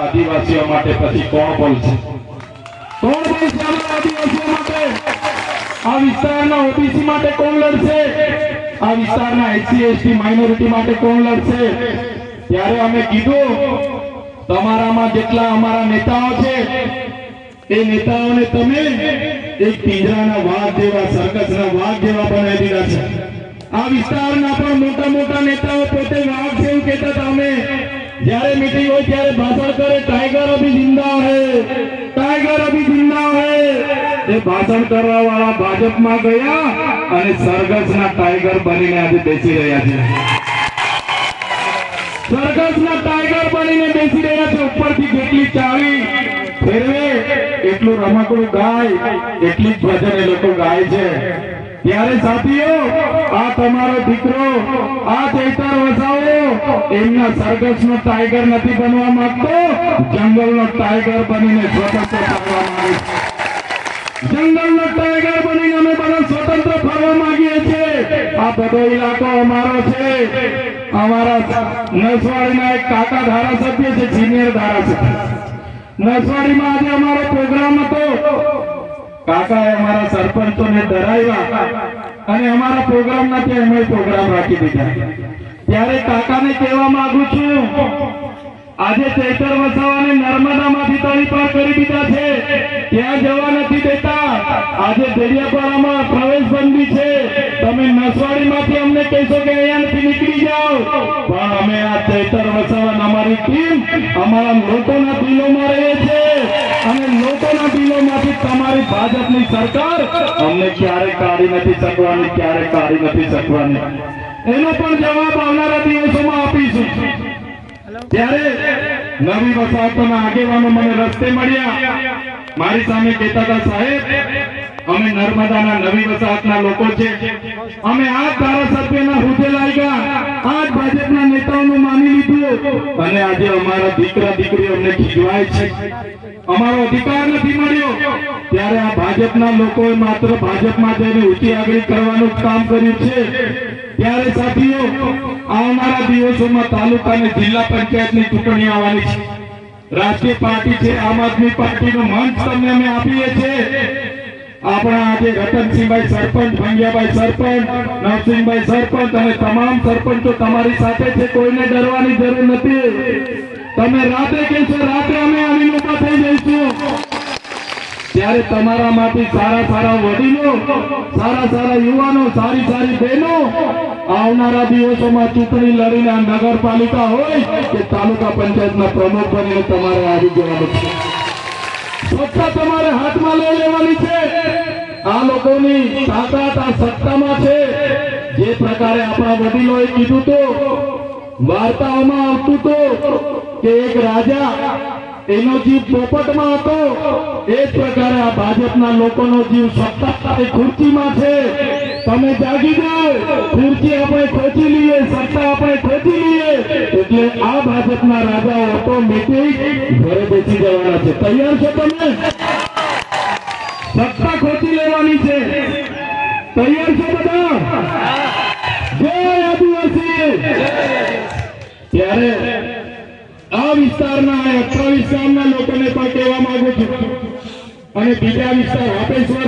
આદિવાસીઓ માટે પછી કોણ બોલશે? કોણ બોલશે આદિવાસીઓ માટે? આ વિસ્તારના ઓબીસી માટે કોણ લડશે? આ વિસ્તારના એસસી, એસટી, માઇનોરિટી માટે કોણ લડશે? ત્યારે અમે કીધું, તમારામાં જેટલા અમારા નેતાઓ છે, એ નેતાઓને તમે એક પિંજરાના વાઘ જેવા, સર્કસના વાઘ જેવા બનાવી દીધા છે. આ વિસ્તારના પણ મોટા મોટા નેતાઓ પોતે વાઘ છે એવું કહેતા હતા અમે જ્યારે મીટિંગ હોય ત્યારે ભાષણ કરે ટાઈગર અભી જિંદા હે ટાઈગર અભી જિંદા હે. એ ભાષણ કરવા વાળા ભાજપમાં ગયા અને સરગસના ટાઈગર બનીને આજે બેસી રહ્યા છે. સરગસના ટાઈગર બનીને બેસી રહ્યા છે. ઉપરથી જેટલી ચાવી ફેરવે, એટલું રમકડું ગાય, એટલી જ ભજન એ લોકો ગાય છે. ત્યારે સાથીઓ, આ તમારો દીકરો, આ ચૈતર વસાવો, એમના સરગસનો ટાઈગર નથી બનવા માંગતો, જંગલનો ટાઈગર બનીને સ્વતંત્ર ફરવા માંગે છે. જંગલનો ટાઈગર બનીને અમે બધા સ્વતંત્ર ફરવા માંગીએ છીએ. આ બધો ઇલાકો અમારો છે. અમારા નસવાડીના એક કાકા ધારાસભ્ય છે સિનિયર ધારાસભ્ય. નસવાડીમાં આજે અમારો પ્રોગ્રામ હતો. કાકાએ અમારા સરપંચોને ડરાવ્યા અને અમારા પ્રોગ્રામ નથી અમે પ્રોગ્રામ રાખી દીધા. ત્યારે કાકાને કહેવા માંગુ છું, આજે ચૈતર વસાવાને નર્મદામાંથી તળી પાર કરી દીધા છે. ત્યાં જવા નથી દેતા. આજે દરિયાપાડામાં પ્રવેશ બંધી છે. તમે નસવાડીમાંથી અમને કહેશો કે અહીંયાથી નીકળી જાઓ. પણ અમે આ ચૈતર વસાવાન અમારી ટીમ અમારા લોકોના દિલોમાં રહે છે. લોકોના દિલોમાંથી તમારી ભાજપની સરકાર. અમને ક્યારે કાઢી નથી શકવાની ક્યારે કાઢી નથી શકવાની? એનો પણ જવાબ આવનારા દિવસોમાં આપીશું. ત્યારે નવી વસાહતોના આગેવાનો મને રસ્તે મળ્યા. મારી સામે કહેતા હતા સાહેબ અમે નર્મદાના નવી વસાહતના લોકો છે. અમે આ ધારાસભ્યના હોદ્દે લાગ્યા. આ ભાજપના નેતાઓનું માની લીધું. અને આજે અમારા દીકરા દીકરી અમને ખીજવાય છે. અમારો અધિકાર નથી મળ્યો. ત્યારે આ ભાજપના લોકોએ માત્ર ભાજપ જઈને ઊંચી આગળ કરવાનું કામ કર્યું છે. ત્યારે સાથીઓ આવનારા દિવસોમાં તાલુકા અને જિલ્લા પંચાયતની ચૂંટણી આવવાની છે. રાષ્ટ્રીય પાર્ટી છે, આમ આદમી પાર્ટીનું મંચ તમને અમે આપીએ છીએ. આપણા આજે રતનસિંહભાઈ સરપંચ, ભંગિયાભાઈ સરપંચ, નરસિંહભાઈ સરપંચ અને તમામ સરપંચો તમારી સાથે છે, કોઈને ડરવાની જરૂર નથી. તમે રાતે કહેશો, રાતે અમે ત્યારે તમારામાંથી સારા સારા વડીલો, સારા સારા યુવાનો, સારી સારી બહેનો આવનારા દિવસોમાં ચૂંટણી લડીને નગરપાલિકા હોય કે તાલુકા પંચાયતના પ્રમુખ બનીને તમારે આવી જવાનું છે. સત્તા તમારે હાથમાં લઈ લેવાની છે. આ લોકોની તાકાત આ સત્તામાં છે. જે પ્રકારે આપણા વડીલોએ કીધું તો, વાર્તાઓમાં આવતું તો કે એક રાજા એનો જીવ પોપટમાં હતો. એ જ પ્રકારે આ ભાજપના લોકોનો જીવ સત્તા ખુરશીમાં છે. તમે જાગી જાઓ. ખુરશી આપણે ખોચી લઈએ, સત્તા આપણે ખોચી લઈએ. એટલે આ ભાજપના રાજાઓ ઓટોમેટિક ઘરે બેસી જવાના છે. તૈયાર છો તમે? સત્તા ખોચી લેવાની છે. તૈયાર છો બધા? જય આદિવાસી. ત્યારે વિસ્તારના અને અઠ્ઠાવીસ ગામના લોકોને પણ કહેવા માંગુ છું. અને બીજા વિસ્તાર વાપેશ્વર